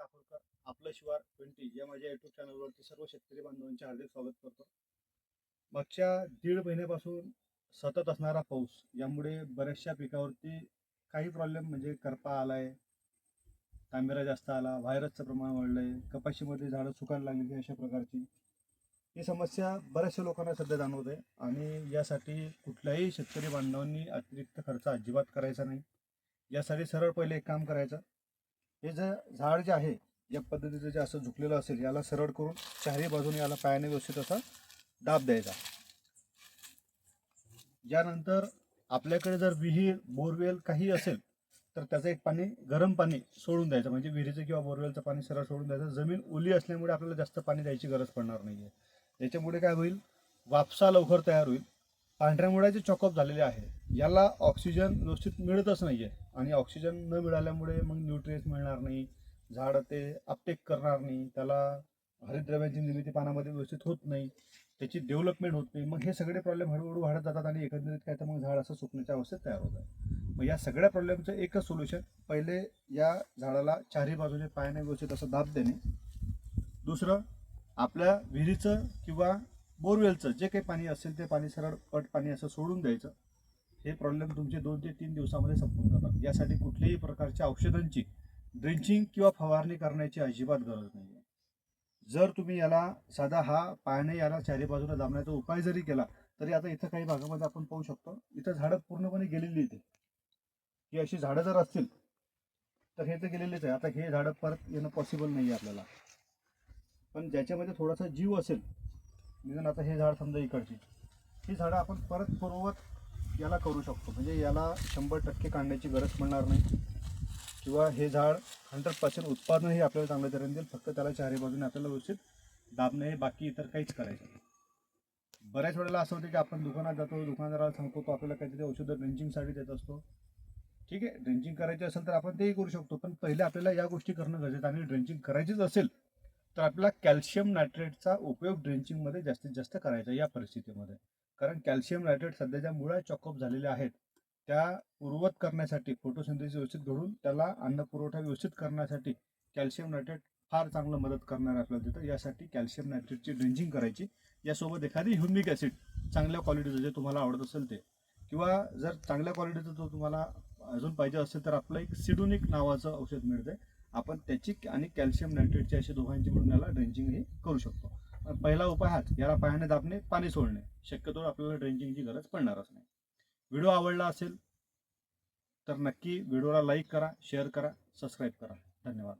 टाकूरकर आपलं शिवार ट्वेंटी या माझ्या युट्यूब चॅनलवरती सर्व शेतकरी बांधवांचे हार्दिक स्वागत करतो. मागच्या दीड महिन्यापासून सतत असणारा पाऊस यामुळे बऱ्याचशा पिकावरती काही प्रॉब्लेम म्हणजे करपा आलाय तांबेरा जास्त आला व्हायरसचं प्रमाण वाढलंय कपाशीमध्ये झाडं सुकायला लागली अशा प्रकारची. ही समस्या बऱ्याचशा लोकांना सध्या जाणवत आहे आणि यासाठी कुठल्याही शेतकरी बांधवांनी अतिरिक्त खर्च अजिबात करायचा नाही. यासाठी सरळ पहिले एक काम करायचं हे जे झाड जे आहे या पद्धतीचं जे असं झुकलेलं असेल याला सरळ करून चारही बाजूने याला पायाने व्यवस्थित असा दाब द्यायचा. यानंतर आपल्याकडे जर विहीर बोरवेल काही असेल तर त्याचं एक पाणी गरम पाणी सोडून द्यायचं. म्हणजे विहिरीचं किंवा बोरवेलचं पाणी सरळ सोडून द्यायचं. जमीन ओली असल्यामुळे आपल्याला जास्त पाणी द्यायची गरज पडणार नाही आहे याच्यामुळे काय होईल? वापसा लवकर तयार होईल. पांढऱ्या मुळ्याचे चॉकअप झालेले आहे. याला ऑक्सिजन व्यवस्थित मिळतच नाही आहे आणि ऑक्सिजन न मिळाल्यामुळे मग न्यूट्रियन्स मिळणार नाही. झाडं ते अपटेक करणार नाही. त्याला हरितद्रव्यांची निर्मिती पानामध्ये व्यवस्थित होत नाही. त्याची डेव्हलपमेंट होत नाही. मग हे सगळे प्रॉब्लेम हळूहळू वाढत जातात आणि एकंदरीत काय तर मग झाड असं सुकण्याच्या अवस्थेत तयार होतं मग या सगळ्या प्रॉब्लेमचं एकच सोल्युशन पहिले या झाडाला चारही बाजूने पायाने व्यवस्थित असं दाब देणे. दुसरं आपल्या विहिरीचं किंवा बोरवेलचं जे काही पाणी असेल ते पाणी सरळ पट पाणी असं सोडून द्यायचं. हे प्रॉब्लेम तुमचे दोन ते तीन दिवसामध्ये संपून जातात. यासाठी कुठल्याही प्रकारच्या औषधांची ड्रिंचिंग किंवा फवारणी करण्याची अजिबात गरज नाही आहे जर तुम्ही याला साधा हा पायाने याला चारी बाजूला दाबण्याचा उपाय जरी केला तरी आता इथं काही भागामध्ये आपण पाहू शकतो इथं झाडं पूर्णपणे गेलेली इथे ही अशी झाडं जर असतील तर हे तर गेलेलेच आहे. आता हे झाडं परत येणं पॉसिबल नाही आहे आपल्याला. पण ज्याच्यामध्ये थोडासा जीव असेल निदान आता हे झाड समजा इकडची ही झाडं आपण परत पूर्ववत याला करू शकतो. म्हणजे याला शंभर टक्के काढण्याची गरज पडणार नाही. किंवा हे झाड हंड्रेड पर्सेंट उत्पादनही आपल्याला चांगल्या तऱ्हेने देईल. फक्त त्याला चारी बाजूने आपल्याला व्यवस्थित दाबणे हे बाकी इतर काहीच करायचं नाही. बऱ्याच वेळेला असं होतं की आपण दुकानात जातो दुकानदाराला सांगतो तो आपल्याला काहीतरी औषधं ड्रिंचिंगसाठी देत असतो. ठीक आहे ड्रेंचिंग करायची असेल तर आपण तेही करू शकतो. पण पहिले आपल्याला या गोष्टी करणं गरजेचं आहे आणि ड्रिंचिंग करायचीच असेल तर आपल्याला कॅल्शियम नायट्रेटचा उपयोग ड्रिंचिंगमध्ये जास्तीत जास्त करायचा या परिस्थितीमध्ये. कारण कॅल्शियम नायट्रेट सध्या ज्या मुळ्या चॉकअप झालेल्या आहेत. त्या पूर्वत करण्यासाठी फोटोसिंथेसिस व्यवस्थित घडून त्याला अन्न पुरवठा व्यवस्थित करण्यासाठी कॅल्शियम नायट्रेट फार चांगलं मदत करणार आपल्याला तिथं. यासाठी कॅल्शियम नायट्रेटची ड्रिंचिंग करायची. यासोबत एखादी ह्युमिक ॲसिड चांगल्या क्वालिटीचं जे तुम्हाला आवडत असेल ते. किंवा जर चांगल्या क्वालिटीचं तो तुम्हाला अजून पाहिजे असेल तर आपलं एक सिडोनिक नावाचं औषध मिळते आपण त्याची आणि कॅल्शियम नायट्रेटची अशी दोघांची मिळून याला ड्रेंचिंग ही करू शकतो. पहिला उपाय हाच याला पायाने दाबणे पाणी सोडणे. शक्यतो आपल्याला ड्रेंचिंगची गरज पडणारच नाही. व्हिडिओ आवडला असेल तर नक्की व्हिडिओला लाईक करा शेअर करा सबस्क्राईब करा. धन्यवाद.